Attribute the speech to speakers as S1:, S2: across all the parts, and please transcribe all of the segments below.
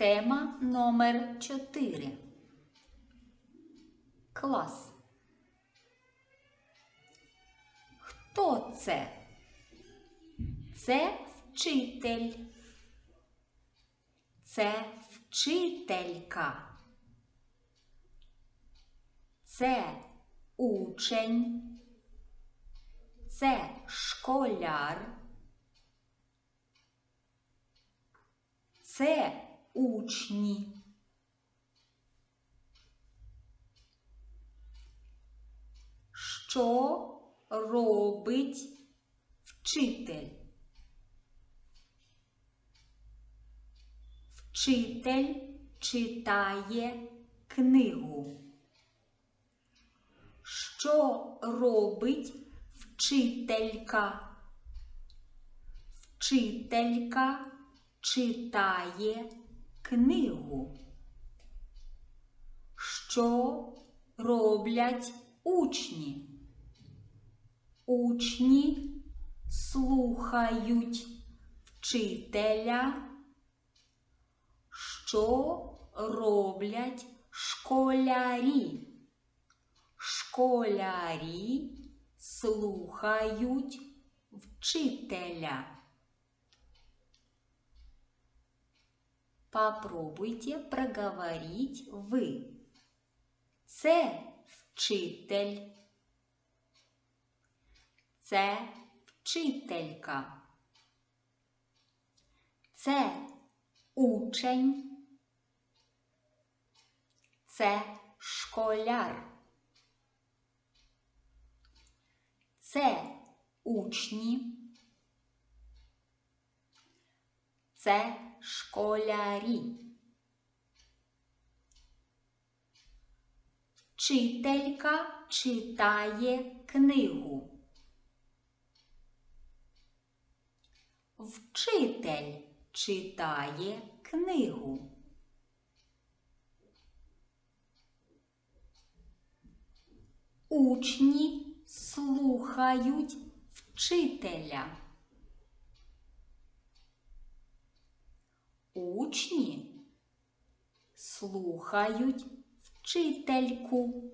S1: Тема номер 4. Клас. Хто це? Це вчитель. Це вчителька. Це учень. Це школяр. Це учні. Що робить вчитель? Вчитель читає книгу. Що робить вчителька? Вчителька читає книгу. Що роблять учні? Учні слухають вчителя. Що роблять школярі? Школярі слухають вчителя. Попробуйте проговорить ви. Це вчитель. Це вчителька. Це учень. Це школяр. Це учні. Це школярі. Вчителька читає книгу. Вчитель читає книгу. Учні слухають вчителя. Учні слухають вчительку.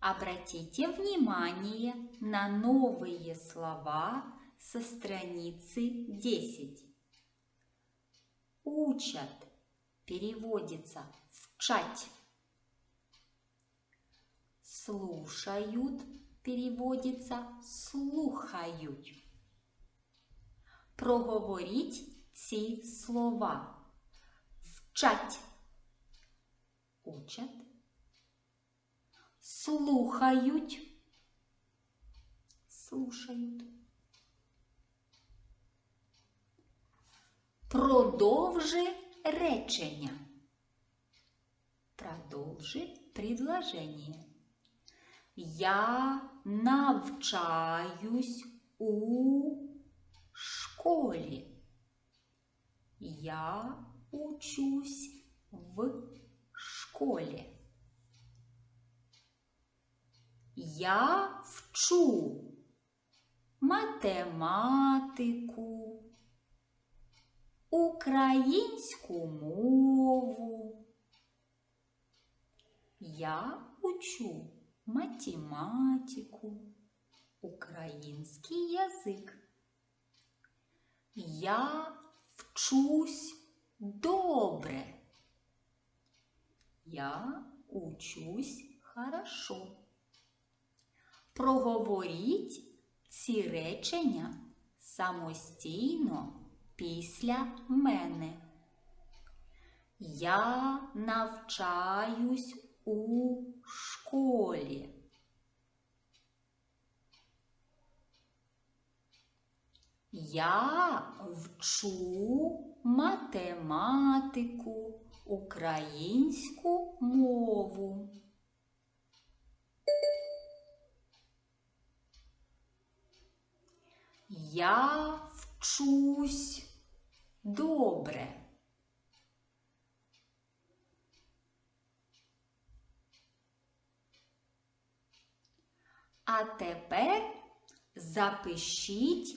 S1: Обратите внимание на новые слова со страницы 10. Учат переводится вчать. Слушают переводиться слухають. Проговоріть ці слова. Вчать. Учать. Слухають. Слушають. Продовжи речення. Продолжи предложение. Я навчаюсь у школі. Я учусь в школі. Я вчу математику, українську мову. Я учу математику, український язик. Я вчусь добре. Я учусь хорошо. Проговоріть ці речення самостійно після мене. Я навчаюсь у школі. Я вчу математику, українську мову. Я вчусь добре. А тепер запишіть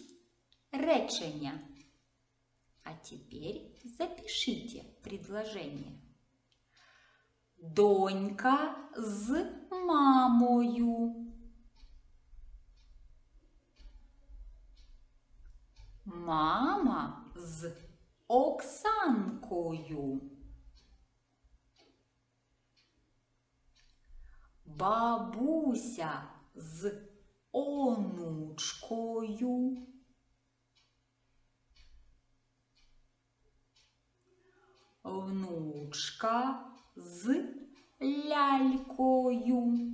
S1: речення. А теперь запишите предложение. Донька з мамою. Мама з Оксанкою. Бабуся з онучкою. Внучка з лялькою.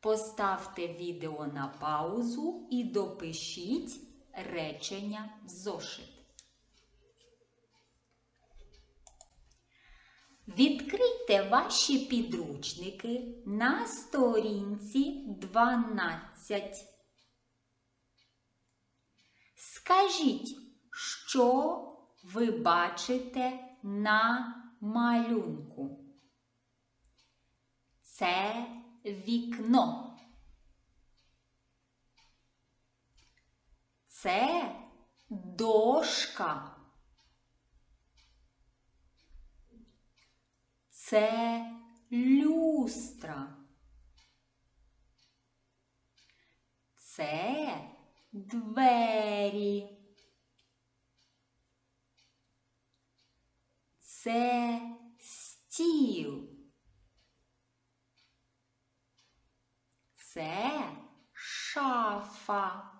S1: Поставте відео на паузу і допишіть речення в зошит. Відкрийте ваші підручники на сторінці 12. Скажіть, що ви бачите на малюнку? Це вікно. Це дошка. Це люстра. Це двері. Це стіл. Це шафа.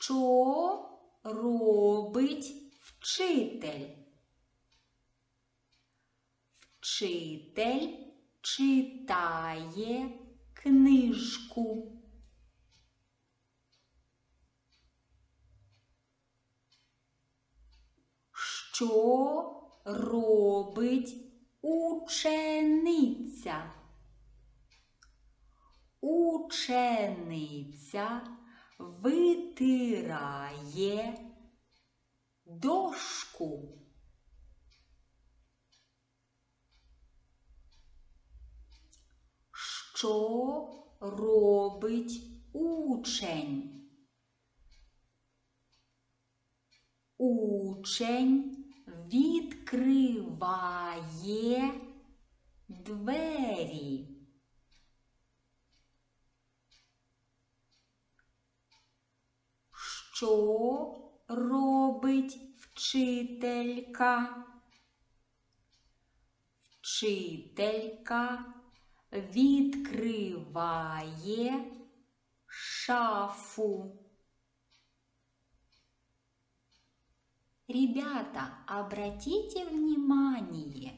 S1: Що робить вчитель? Вчитель читає книжку. Що робить учениця? Учениця витирає дошку. Що робить учень? Учень відкриває двері. Що робить вчителька? Вчителька відкриває шафу. Ребята, обратите внимание,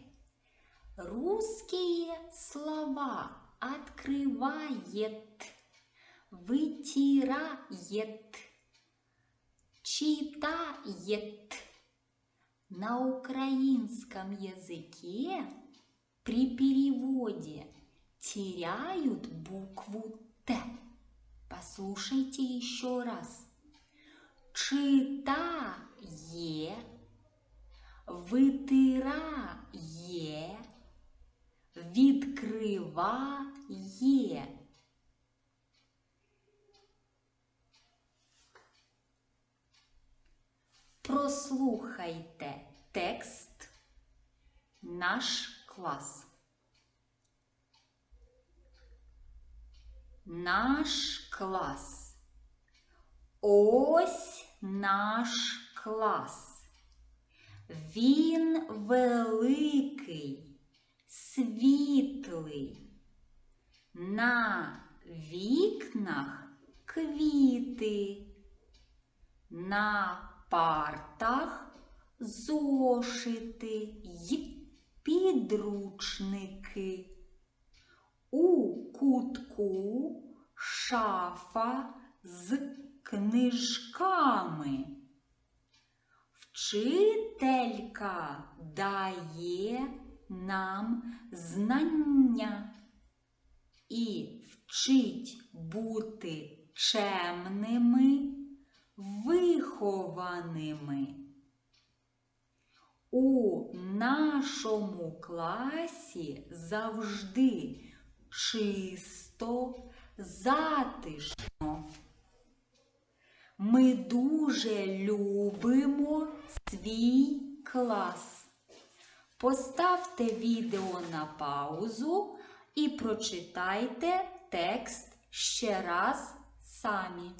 S1: русские слова открывает, вытирает, читает. На украинском языке при переводе теряют букву Т. Послушайте еще раз. Читає, витирає, відкриває. Прослухайте текст наш клас. Наш клас. Ось наш клас. Він великий, світлий. На вікнах квіти, на партах зошити й підручники. У кутку шафа з книжками. Вчителька дає нам знання і вчить бути чемними, вихованими. У нашому класі завжди чисто, затишно. Ми дуже любимо свій клас. Поставте відео на паузу і прочитайте текст ще раз самі.